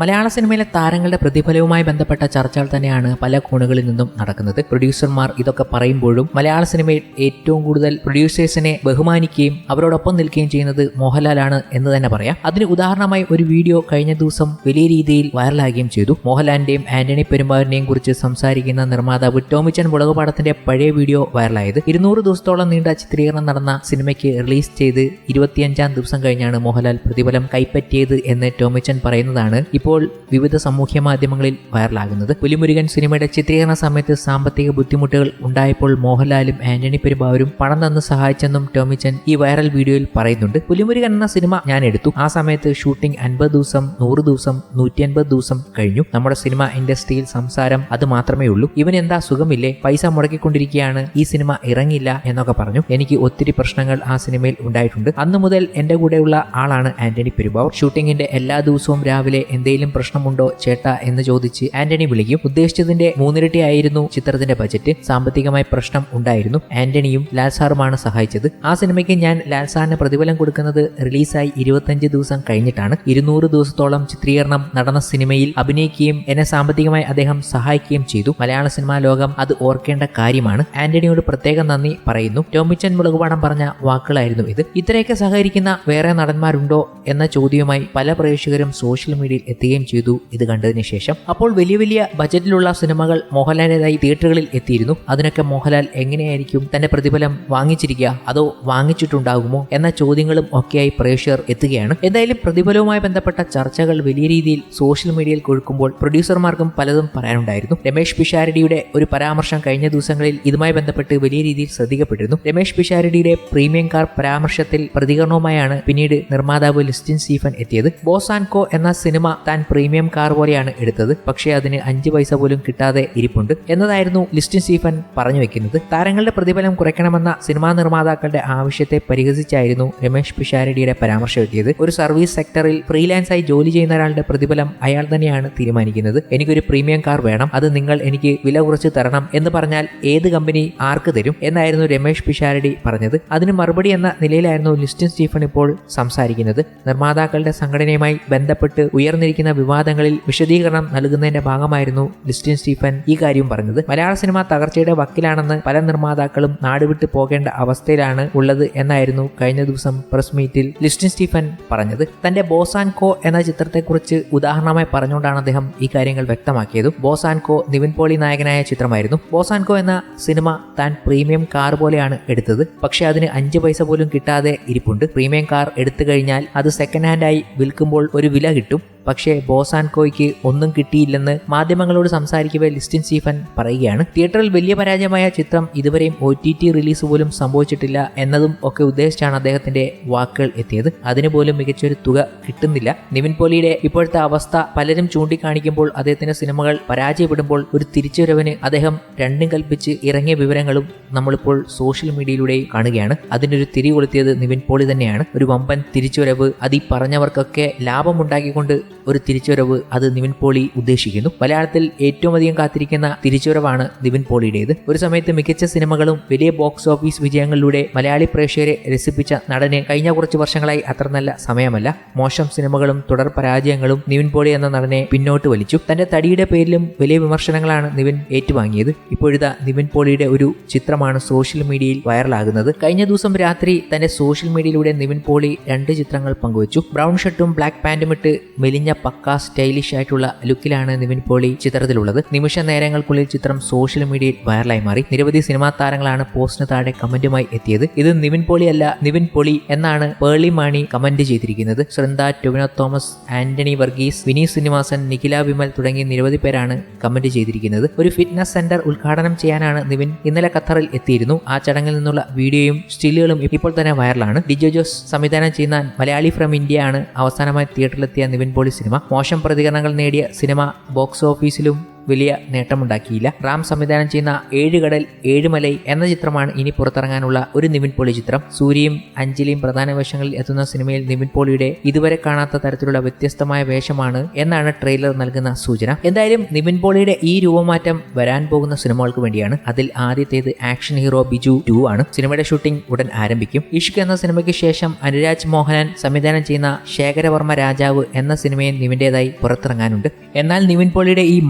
മലയാള സിനിമയിലെ താരങ്ങളുടെ പ്രതിഫലവുമായി ബന്ധപ്പെട്ട ചർച്ചകൾ തന്നെയാണ് പല കോണുകളിൽ നിന്നും നടക്കുന്നത്. പ്രൊഡ്യൂസർമാർ ഇതൊക്കെ പറയുമ്പോഴും മലയാള സിനിമയിൽ ഏറ്റവും കൂടുതൽ പ്രൊഡ്യൂസേഴ്സിനെ ബഹുമാനിക്കുകയും അവരോടൊപ്പം നിൽക്കുകയും ചെയ്യുന്നത് മോഹൻലാലാണ് എന്ന് തന്നെ പറയാം. അതിന് ഉദാഹരണമായി ഒരു വീഡിയോ കഴിഞ്ഞ ദിവസം വലിയ രീതിയിൽ വൈറലാകുകയും ചെയ്തു. മോഹൻലാലിന്റെയും ആന്റണി പെരുമ്പാവിനെയും കുറിച്ച് സംസാരിക്കുന്ന നിർമ്മാതാവ് ടോമിച്ചൻ മുളകുപാടത്തിന്റെ പഴയ വീഡിയോ വൈറലായത്. ഇരുന്നൂറ് ദിവസത്തോളം നീണ്ട ചിത്രീകരണം നടന്ന സിനിമയ്ക്ക് റിലീസ് ചെയ്ത് ഇരുപത്തിയഞ്ചാം ദിവസം കഴിഞ്ഞാണ് മോഹൻലാൽ പ്രതിഫലം കൈപ്പറ്റിയത് എന്ന് ടോമിച്ചൻ പറയുന്നതാണ്. ഇപ്പോൾ വിവിധ സാമൂഹ്യ മാധ്യമങ്ങളിൽ വൈറലാകുന്നത്. പുലിമുരുകൻ സിനിമയുടെ ചിത്രീകരണ സമയത്ത് സാമ്പത്തിക ബുദ്ധിമുട്ടുകൾ ഉണ്ടായപ്പോൾ മോഹൻലാലും ആന്റണി പെരുമ്പാവരും പണം തന്ന് സഹായിച്ചെന്നും ടോമിച്ചൻ ഈ വൈറൽ വീഡിയോയിൽ പറയുന്നുണ്ട്. പുലിമുരുകൻ എന്ന സിനിമ ഞാൻ എടുത്തു. ആ സമയത്ത് ഷൂട്ടിംഗ് അൻപത് ദിവസം നൂറ് ദിവസം നൂറ്റി അൻപത് ദിവസം കഴിഞ്ഞു. നമ്മുടെ സിനിമ ഇൻഡസ്ട്രിയിൽ സംസാരം അത് മാത്രമേ ഉള്ളൂ. ഇവൻ എന്താ സുഖമില്ലേ? പൈസ മുടക്കിക്കൊണ്ടിരിക്കുകയാണ്. ഈ സിനിമ ഇറങ്ങില്ല എന്നൊക്കെ പറഞ്ഞു. എനിക്ക് ഒത്തിരി പ്രശ്നങ്ങൾ ആ സിനിമയിൽ ഉണ്ടായിട്ടുണ്ട്. അന്നു മുതൽ എന്റെ കൂടെയുള്ള ആളാണ് ആന്റണി പെരുമ്പാവൂർ. ഷൂട്ടിംഗിന്റെ എല്ലാ ദിവസവും രാവിലെ എന്തെങ്കിലും പ്രശ്നമുണ്ടോ ചേട്ട എന്ന് ചോദിച്ച് ആന്റണി വിളിക്കും. ഉദ്ദേശിച്ചതിന്റെ മൂന്നിരട്ടി ആയിരുന്നു ചിത്രത്തിന്റെ ബജറ്റ്. സാമ്പത്തികമായി പ്രശ്നം ഉണ്ടായിരുന്നു. ആന്റണിയും ലാൽ സാറുമാണ് സഹായിച്ചത്. ആ സിനിമയ്ക്ക് ഞാൻ ലാൽ സാറിന് പ്രതിഫലം കൊടുക്കുന്നത് റിലീസായി ഇരുപത്തഞ്ച് ദിവസം കഴിഞ്ഞിട്ടാണ്. ഇരുന്നൂറ് ദിവസത്തോളം ചിത്രീകരണം നടന്ന സിനിമയിൽ അഭിനയിക്കുകയും എന്നെ സാമ്പത്തികമായി അദ്ദേഹം സഹായിക്കുകയും ചെയ്തു. മലയാള സിനിമാ ലോകം അത് ഓർക്കേണ്ട കാര്യമാണ്. ആന്റണിയോട് പ്രത്യേകം നന്ദി പറയുന്നു. ടോമിച്ചൻ മുളകുപാടം പറഞ്ഞ വാക്കുകളായിരുന്നു ഇത്. ഇത്രയൊക്കെ സഹകരിക്കുന്ന വേറെ നടന്മാരുണ്ടോ എന്ന ചോദ്യവുമായി പല പ്രേക്ഷകരും സോഷ്യൽ മീഡിയയിൽ എത്തുകയും ചെയ്തു ഇത് കണ്ടതിന് ശേഷം. അപ്പോൾ വലിയ വലിയ ബജറ്റിലുള്ള സിനിമകൾ മോഹൻലാലിനായി തിയേറ്ററുകളിൽ എത്തിയിരുന്നു. അതിനൊക്കെ മോഹൻലാൽ എങ്ങനെയായിരിക്കും തന്റെ പ്രതിഫലം വാങ്ങിച്ചിരിക്കുക? അതോ വാങ്ങിച്ചിട്ടുണ്ടാകുമോ? എന്ന ചോദ്യങ്ങളും ഒക്കെയായി പ്രേക്ഷകർ എത്തുകയാണ്. എന്തായാലും പ്രതിഫലവുമായി ബന്ധപ്പെട്ട ചർച്ചകൾ വലിയ രീതിയിൽ സോഷ്യൽ മീഡിയയിൽ കൊഴുക്കുമ്പോൾ പ്രൊഡ്യൂസർമാർക്കും പലതും പറയാനുണ്ടായിരുന്നു. രമേഷ് പിഷാരടിയുടെ ഒരു പരാമർശം കഴിഞ്ഞ ദിവസങ്ങളിൽ ഇതുമായി ബന്ധപ്പെട്ട് വലിയ രീതിയിൽ ശ്രദ്ധിക്കപ്പെട്ടിരുന്നു. രമേഷ് പിഷാരടിയുടെ പ്രീമിയം കാർ പരാമർശത്തിൽ പ്രതികരണവുമായാണ് പിന്നീട് നിർമ്മാതാവ് ലിസ്റ്റിൻ സ്റ്റീഫൻ എത്തിയത്. ബോസ് ആൻഡ് കോ എന്ന സിനിമ താൻ പ്രീമിയം കാർ പോലെയാണ് എടുത്തത്. പക്ഷേ അതിന് അഞ്ച് പൈസ പോലും കിട്ടാതെ ഇരിപ്പുണ്ട്. എന്നതായിരുന്നു ലിസ്റ്റിൻ സ്റ്റീഫൻ പറഞ്ഞു വെക്കുന്നത്. താരങ്ങളുടെ പ്രതിഫലം കുറയ്ക്കണമെന്ന സിനിമാ നിർമ്മാതാക്കളുടെ ആവശ്യത്തെ പരിഹസിച്ചായിരുന്നു രമേശ് പിഷാരടിയുടെ പരാമർശം എത്തിയത് ഒരു സർവീസ് സെക്ടറിൽ ഫ്രീലാൻസായി ജോലി ചെയ്യുന്ന ഒരാളുടെ പ്രതിഫലം അയാൾ തന്നെയാണ് തീരുമാനിക്കുന്നത്. എനിക്കൊരു പ്രീമിയം കാർ വേണം. അത് നിങ്ങൾ എനിക്ക് വില കുറച്ച് തരണം എന്ന് പറഞ്ഞാൽ ഏത് കമ്പനി ആർക്ക് തരും എന്നായിരുന്നു രമേശ് പിഷാരടി പറഞ്ഞത്. അതിന് മറുപടി എന്ന നിലയിലായിരുന്നു ലിസ്റ്റിൻ സ്റ്റീഫൻ ഇപ്പോൾ സംസാരിക്കുന്നത്. നിർമ്മാതാക്കളുടെ സംഘടനയുമായി ബന്ധപ്പെട്ട് ഉയർന്നിരിക്കുന്ന വിവാദങ്ങളിൽ വിശദീകരണം നൽകുന്നതിന്റെ ഭാഗമായിരുന്നു ലിസ്റ്റിൻ സ്റ്റീഫൻ ഈ കാര്യം പറഞ്ഞത്. മലയാള സിനിമ തകർച്ചയുടെ വക്കിലാണെന്ന് പല നിർമ്മാതാക്കളും നാടുവിട്ട് പോകേണ്ട അവസ്ഥയിലാണ് ഉള്ളത് എന്നായിരുന്നു കഴിഞ്ഞ ദിവസം പ്രസ് മീറ്റിൽ ലിസ്റ്റിൻ സ്റ്റീഫൻ പറഞ്ഞത്. തന്റെ ബോസ് ആൻഡ് കോ എന്ന ചിത്രത്തെക്കുറിച്ച് ഉദാഹരണമായി പറഞ്ഞുകൊണ്ടാണ് അദ്ദേഹം ഈ കാര്യങ്ങൾ വ്യക്തമാക്കിയത്. Boss and Co Nivin Pauly നായകനായ ചിത്രമായിരുന്നു. ബോസ് ആൻഡ് കോ എന്ന സിനിമ താൻ പ്രീമിയം കാർ പോലെയാണ് എടുത്തത്. പക്ഷേ അതിന് അഞ്ച് പൈസ പോലും കിട്ടാതെ ഇരിപ്പുണ്ട്. പ്രീമിയം കാർ എടുത്തു കഴിഞ്ഞാൽ അത് സെക്കൻഡ് ഹാൻഡായി വിൽക്കുമ്പോൾ ഒരു വില കിട്ടും. പക്ഷേ ബോസ് ആൻഡ് കോയ്ക്ക് ഒന്നും കിട്ടിയില്ലെന്ന് മാധ്യമങ്ങളോട് സംസാരിക്കവേ ലിസ്റ്റിൻ സ്റ്റീഫൻ പറയുകയാണ്. തിയേറ്ററിൽ വലിയ പരാജയമായ ചിത്രം ഇതുവരെയും ഒ ടി ടി റിലീസ് പോലും സംഭവിച്ചിട്ടില്ല എന്നതും ഒക്കെ ഉദ്ദേശിച്ചാണ് അദ്ദേഹത്തിന്റെ വാക്കുകൾ എത്തിയത്. അതിന് പോലും മികച്ചൊരു തുക കിട്ടുന്നില്ല. നിവിൻ പോലിയുടെ ഇപ്പോഴത്തെ അവസ്ഥ പലരും ചൂണ്ടിക്കാണിക്കുമ്പോൾ അദ്ദേഹത്തിന്റെ സിനിമകൾ പരാജയപ്പെടുമ്പോൾ ഒരു തിരിച്ചുവരവിന് അദ്ദേഹം രണ്ടും കൽപ്പിച്ച് ഇറങ്ങിയ വിവരങ്ങളും നമ്മളിപ്പോൾ സോഷ്യൽ മീഡിയയിലൂടെ കാണുകയാണ്. അതിനൊരു തിരി കൊളുത്തിയത് നിവിൻ പോളി തന്നെയാണ്. ഒരു വമ്പൻ തിരിച്ചുവരവ് അത് ഈ പറഞ്ഞവർക്കൊക്കെ ലാഭമുണ്ടാക്കിക്കൊണ്ട് ഒരു തിരിച്ചുവരവ് അത് നിവിൻ പോളി ഉദ്ദേശിക്കുന്നു. മലയാളത്തിൽ ഏറ്റവും അധികം കാത്തിരിക്കുന്ന തിരിച്ചുവരവാണ് നിവിൻ പോളിയുടേത്. ഒരു സമയത്ത് മികച്ച സിനിമകളും വലിയ ബോക്സ് ഓഫീസ് വിജയങ്ങളിലൂടെ മലയാളി പ്രേക്ഷകരെ രസിപ്പിച്ച നടന് കഴിഞ്ഞ കുറച്ച് വർഷങ്ങളായി അത്ര നല്ല സമയമല്ല. മോശം സിനിമകളും തുടർ പരാജയങ്ങളും നിവിൻ പോളി എന്ന നടനെ പിന്നോട്ട് വലിച്ചു. തന്റെ തടിയുടെ പേരിലും വലിയ വിമർശനങ്ങളാണ് നിവിൻ ഏറ്റുവാങ്ങിയത്. ഇപ്പോഴിതാ നിവിൻ പോളിയുടെ ഒരു ചിത്രമാണ് സോഷ്യൽ മീഡിയയിൽ വൈറലാകുന്നത്. കഴിഞ്ഞ ദിവസം രാത്രി തന്റെ സോഷ്യൽ മീഡിയയിലൂടെ നിവിൻ പോളി രണ്ട് ചിത്രങ്ങൾ പങ്കുവച്ചു. ബ്രൗൺ ഷർട്ടും ബ്ലാക്ക് പാന്റും ഇട്ട് മെലിഞ്ഞ പക്ക സ്റ്റൈലിഷ് ആയിട്ടുള്ള ലുക്കിലാണ് നിവിൻ പോളി ചിത്രത്തിലുള്ളത്. നിമിഷ നേരങ്ങൾക്കുള്ളിൽ ചിത്രം സോഷ്യൽ മീഡിയയിൽ വൈറലായി മാറി. നിരവധി സിനിമാ താരങ്ങളാണ് പോസ്റ്റിന് താഴെ കമന്റുമായി എത്തിയത്. ഇത് നിവിൻ പോളി അല്ല നിവിൻ പോളി എന്നാണ് പേളി മാണി കമന്റ് ചെയ്തിരിക്കുന്നത്. ശ്രദ്ധ ടൊവിനോ തോമസ് ആന്റണി വർഗീസ് വിനീത് ശ്രീനിവാസൻ നിഖില വിമൽ തുടങ്ങി നിരവധി പേരാണ് കമന്റ് ചെയ്തിരിക്കുന്നത്. ഒരു ഫിറ്റ്നസ് സെന്റർ ഉദ്ഘാടനം ചെയ്യാനാണ് നിവിൻ ഇന്നലെ ഖത്തറിൽ എത്തിയിരുന്നു. ആ ചടങ്ങിൽ നിന്നുള്ള വീഡിയോയും സ്റ്റില്ലുകളും ഇപ്പോൾ തന്നെ വൈറലാണ് ഡിജോ ജോസ് സംവിധാനം ചെയ്യുന്ന മലയാളി ഫ്രം ഇന്ത്യ ആണ് അവസാനമായി തിയേറ്ററിലെത്തിയ നിവിൻ പോളി സിനിമ. മോശം പ്രതികരണങ്ങൾ നേടിയ സിനിമ ബോക്സ് ഓഫീസിലും വലിയ നേട്ടമുണ്ടാക്കിയില്ല. റാം സംവിധാനം ചെയ്യുന്ന ഏഴുകടൽ ഏഴുമലൈ എന്ന ചിത്രമാണ് ഇനി പുറത്തിറങ്ങാനുള്ള ഒരു നിവിൻ പോളി ചിത്രം. സൂര്യയും അഞ്ജലിയും പ്രധാന വേഷങ്ങളിൽ എത്തുന്ന സിനിമയിൽ നിവിൻ പോളിയുടെ ഇതുവരെ കാണാത്ത തരത്തിലുള്ള വ്യത്യസ്തമായ വേഷമാണ് എന്നാണ് ട്രെയിലർ നൽകുന്ന സൂചന. എന്തായാലും നിവിൻ പോളിയുടെ ഈ രൂപമാറ്റം വരാൻ പോകുന്ന സിനിമകൾക്ക് വേണ്ടിയാണ്. അതിൽ ആദ്യത്തേത് ആക്ഷൻ ഹീറോ ബിജു ടു ആണ്. സിനിമയുടെ ഷൂട്ടിംഗ് ഉടൻ ആരംഭിക്കും. ഇഷ്ക് എന്ന സിനിമയ്ക്ക് ശേഷം അനുരാജ് മോഹനൻ സംവിധാനം ചെയ്യുന്ന ശേഖരവർമ്മ രാജാവ് എന്ന സിനിമയും നിവിന്റെതായി പുറത്തിറങ്ങാനുണ്ട്. എന്നാൽ നിവിൻ പോളിയുടെ ഈ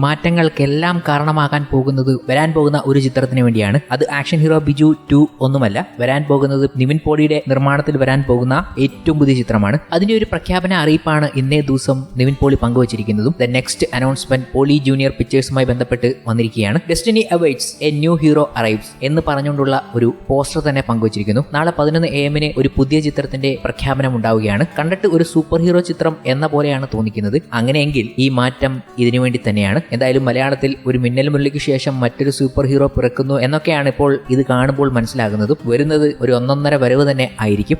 മാറ്റങ്ങൾക്കെല്ലാം കാരണമാകാൻ പോകുന്നത് വരാൻ പോകുന്ന ഒരു ചിത്രത്തിന് വേണ്ടിയാണ്. അത് ആക്ഷൻ ഹീറോ ബിജു ടു ഒന്നുമല്ല. വരാൻ പോകുന്നത് നിവിൻ പോളിയുടെ നിർമ്മാണത്തിൽ വരാൻ പോകുന്ന ഏറ്റവും പുതിയ ചിത്രമാണ്. അതിന്റെ ഒരു പ്രഖ്യാപന അറിയിപ്പാണ് ഇന്നേ ദിവസം Nivin Pauly പങ്കുവച്ചിരിക്കുന്നതും. The next announcement Pauly junior പിക്ചേഴ്സുമായി ബന്ധപ്പെട്ട് വന്നിരിക്കുകയാണ്. Destiny awaits a new hero arrives എന്ന് പറഞ്ഞുകൊണ്ടുള്ള ഒരു പോസ്റ്റർ തന്നെ പങ്കുവച്ചിരിക്കുന്നു. നാളെ പതിനൊന്ന് എ എമ്മിന് ഒരു പുതിയ ചിത്രത്തിന്റെ പ്രഖ്യാപനം ഉണ്ടാവുകയാണ്. കണ്ടിട്ട് ഒരു സൂപ്പർ ഹീറോ ചിത്രം എന്ന പോലെയാണ് തോന്നിക്കുന്നത്. അങ്ങനെയെങ്കിൽ ഈ മാറ്റം ഇതിനുവേണ്ടി തന്നെയാണ്. എന്തായാലും മലയാളത്തിൽ ഒരു മിന്നൽ മുരളിക്ക് ശേഷം മറ്റൊരു സൂപ്പർ ഹീറോ പിറക്കുന്നു എന്നൊക്കെയാണ് ഇപ്പോൾ ഇത് കാണുമ്പോൾ മനസ്സിലാകുന്നതും വരുന്നത് ഒരു ഒന്നൊന്നര വരവ് തന്നെ ആയിരിക്കും.